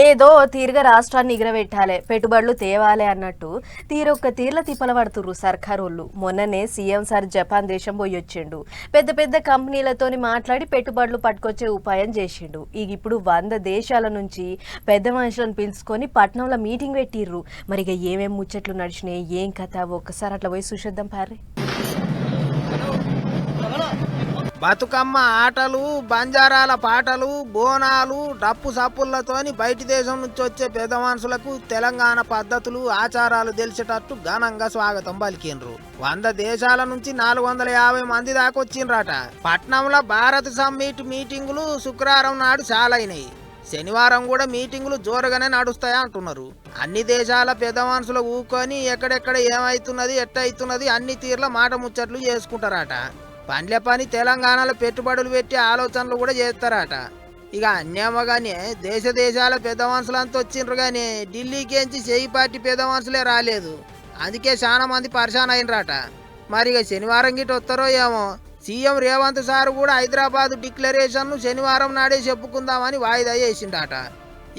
ఏదో తీరుగా రాష్ట్రాన్ని ఎగరబెట్టాలి పెట్టుబడులు తేవాలి అన్నట్టు తీరొక్క తీర్ల తిప్పల పడుతుర్రు సర్కారోళ్ళు. మొన్ననే సీఎం సార్ జపాన్ దేశం పోయి వచ్చిండు. పెద్ద పెద్ద కంపెనీలతోని మాట్లాడి పెట్టుబడులు పట్టుకొచ్చే ఉపాయం చేసిండు. ఇక ఇప్పుడు వంద దేశాల నుంచి పెద్ద మనుషులను పిలుచుకొని పట్నంలో మీటింగ్ పెట్టిర్రు. మరి ఇక ఏమేం ముచ్చట్లు నడిచినాయి ఏం కథ ఒక్కసారి అట్లా పోయి చూసేద్దాం పారే బతుకమ్మ ఆటలు బంజారాల పాటలు బోనాలు డప్పు సప్పులతోని బయటి దేశం నుంచి వచ్చే పెద్ద మనుషులకు తెలంగాణ పద్ధతులు ఆచారాలు తెలిసేటట్టు ఘనంగా స్వాగతం పలికిండ్రు. వంద దేశాల నుంచి నాలుగు వందల యాభై మంది దాకా వచ్చిండ్రట. పట్నంలో భారత్ సమ్మిట్ మీటింగులు శుక్రవారం నాడు చాలైనాయి. శనివారం కూడా మీటింగులు జోరుగానే నడుస్తాయి అంటున్నారు. అన్ని దేశాల పెద్ద మనుషులు ఊకొని ఎక్కడెక్కడ ఏమవుతున్నది ఎట్టయితున్నది అన్ని తీర్ల మాట ముచ్చట్లు చేసుకుంటారట. పండ్ల పని తెలంగాణలో పెట్టుబడులు పెట్టి ఆలోచనలు కూడా చేస్తారట. ఇక అన్యమగానే దేశ దేశాల పెద్ద మనుషులంతా వచ్చిండ్రు కానీ ఢిల్లీకేంచి చేయి పార్టీ పెద్ద మనుషులే రాలేదు. అందుకే చాలా మంది పరిశాన్ అయినరాట. మరి ఇక శనివారం గిట్ట వస్తారో ఏమో సీఎం రేవంత్ సార్ కూడా హైదరాబాద్ డిక్లరేషన్ను శనివారం నాడే చెప్పుకుందామని వాయిదా వేసిండట.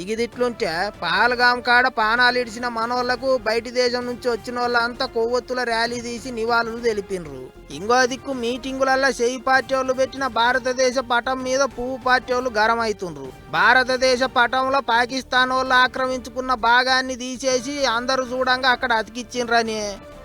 ఇగిదిట్లుంటే ఇది పాలగాం కాడ పానాలు ఇడిచిన మనోళ్ళకు బయటి దేశం నుంచి వచ్చిన వాళ్ళంతా కొవ్వొత్తుల ర్యాలీ తీసి నివాళులు తెలిపినరు. ఇంకో దిక్కు మీటింగులల్లో చేయి పార్టీ వాళ్ళు పెట్టిన భారతదేశ పటం మీద పువ్వు పార్టీ వాళ్ళు గరమవుతుండ్రు భారతదేశ పటంలో పాకిస్తాన్ వాళ్ళు ఆక్రమించుకున్న భాగాన్ని తీసేసి అందరూ చూడంగా అక్కడ అతికిచ్చిండ్రని.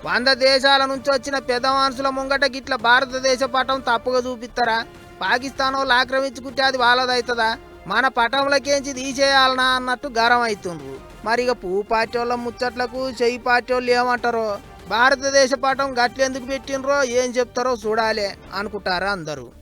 వంద దేశాల నుంచి వచ్చిన పెద్ద మనుషుల ముంగట గిట్ల భారతదేశ పటం తప్పుగా చూపిస్తారా పాకిస్తాన్ వాళ్ళు ఆక్రమించుకుంటే అది వాళ్ళదవుతుందా మన పటంలకేంచి తీసేయాలనా అన్నట్టు గరం అవుతుండ్రు మరి ఇక పువ్వు పార్టీ వాళ్ళ ముచ్చట్లకు చెయ్యి పార్టీ వాళ్ళు ఏమంటారో? భారతదేశ పటం గట్లెందుకు పెట్టినరో ఏం చెప్తారో చూడాలి అనుకుంటారా అందరూ.